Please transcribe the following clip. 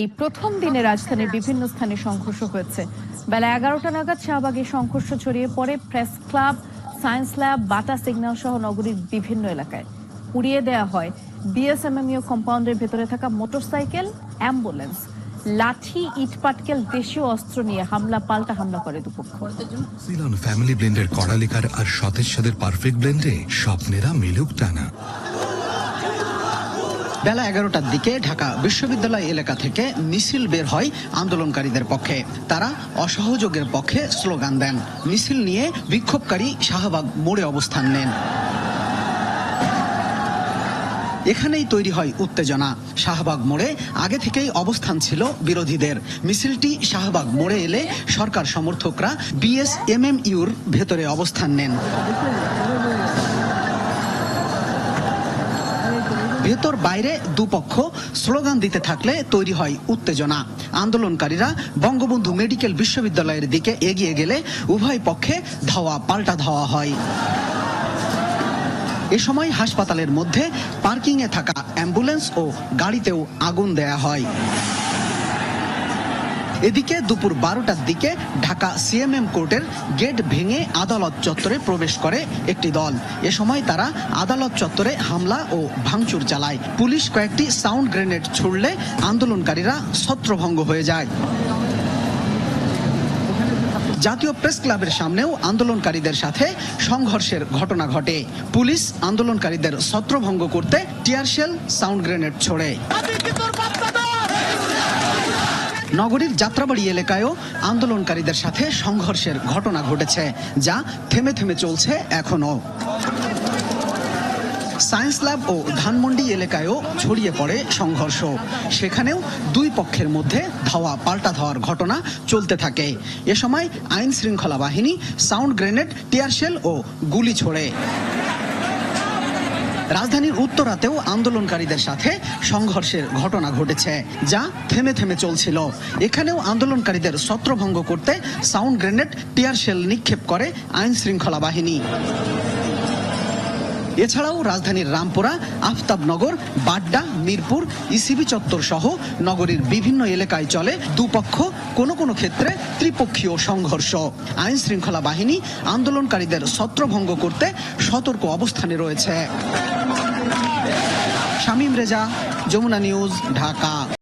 এই প্রথম দিনে রাজধানীর বিভিন্ন স্থানে সংঘর্ষ হয়েছে। বেলা এগারোটা নাগাদ শাহবাগে সংঘর্ষ ছড়িয়ে পড়ে press club, science lab, Bata signal সহ নগরীর বিভিন্ন এলাকায়। পুড়িয়ে দেওয়া হয় বিএসএমএমইউ কম্পাউন্ডের ভেতরে থাকা মোটরসাইকেল, অ্যাম্বুলেন্স, লাঠি, ইটপাটকেল, দেশীয় অস্ত্র নিয়ে হামলা, পাল্টা হামলা করে দুপক্ষ। ফ্যামিলি ব্লেন্ডের কড়ালিকার আর সতেজ সাদের পারফেক্ট ব্লেন্ডে স্বপ্নেরা মিলুক টানা। বেলা এগারোটার দিকে ঢাকা বিশ্ববিদ্যালয় এলাকা থেকে মিছিল বের হয় আন্দোলনকারীদের পক্ষে। তারা অসহযোগের পক্ষে স্লোগান দেন। মিছিল নিয়ে বিক্ষোভকারী শাহবাগ মোড়ে অবস্থান নেন। এখানেই তৈরি হয় উত্তেজনা। শাহবাগ মোড়ে আগে থেকেই অবস্থান ছিল বিরোধীদের। মিছিলটি শাহবাগ মোড়ে এলে সরকার সমর্থকরা বিএসএমএমইউর ভেতরে অবস্থান নেন। ভেতর বাইরে দুপক্ষ স্লোগান দিতে থাকলে তৈরি হয় উত্তেজনা। আন্দোলনকারীরা বঙ্গবন্ধু মেডিকেল বিশ্ববিদ্যালয়ের দিকে এগিয়ে গেলে উভয় পক্ষে ধাওয়া পাল্টা ধাওয়া হয়। এ সময় হাসপাতালের মধ্যে পার্কিংয়ে থাকা অ্যাম্বুলেন্স ও গাড়িতেও আগুন দেয়া হয়। এদিকে দুপুর বারোটার দিকে ঢাকা সিএমএম কোর্টের গেট ভেঙে আদালত চত্বরে প্রবেশ করে একটি দল। এ সময় তারা আদালত চত্বরে হামলা ও ভাঙচুর চালায়। পুলিশ কয়েকটি সাউন্ড গ্রেনেড ছুড়লে আন্দোলনকারীরা ছত্রভঙ্গ হয়ে যায়। জাতীয় প্রেস ক্লাবের সামনেও আন্দোলনকারীদের সাথে সংঘর্ষের ঘটনা ঘটে। পুলিশ আন্দোলনকারীদের ছত্রভঙ্গ করতে টিয়ারশেল সাউন্ড গ্রেনেড ছোড়ে। নগরীর যাত্রাবাড়ি এলাকায়ও আন্দোলনকারীদের সাথে সংঘর্ষের ঘটনা ঘটেছে, যা থেমে থেমে চলছে এখনও। সায়েন্স ল্যাব ও ধানমন্ডি এলাকায়ও ছড়িয়ে পড়ে সংঘর্ষ। সেখানেও দুই পক্ষের মধ্যে ধাওয়া পাল্টা ধাওয়ার ঘটনা চলতে থাকে। এ সময় আইন শৃঙ্খলা বাহিনী, সাউন্ড গ্রেনেড টিয়ারশেল ও গুলি ছোড়ে। রাজধানীর উত্তরাতেও আন্দোলনকারীদের সাথে সংঘর্ষের ঘটনা ঘটেছে, যা থেমে থেমে চলছিল। এখানেও আন্দোলনকারীদের ছত্রভঙ্গ করতে সাউন্ড গ্রেনেড, টিয়ার শেল নিক্ষেপ করে আইন শৃঙ্খলা বাহিনী। এছাড়াও রাজধানীর রামপুরা, আফতাবনগর, বাড্ডা, মিরপুর, ইসিবি চত্বর সহ নগরীর বিভিন্ন এলাকায় চলে দুপক্ষ, কোনো কোনো ক্ষেত্রে ত্রিপক্ষীয় সংঘর্ষ। আইন শৃঙ্খলা বাহিনী আন্দোলনকারীদের ছত্রভঙ্গ করতে সতর্ক অবস্থানে রয়েছে। শামীম রেজা, যমুনা নিউজ, ঢাকা।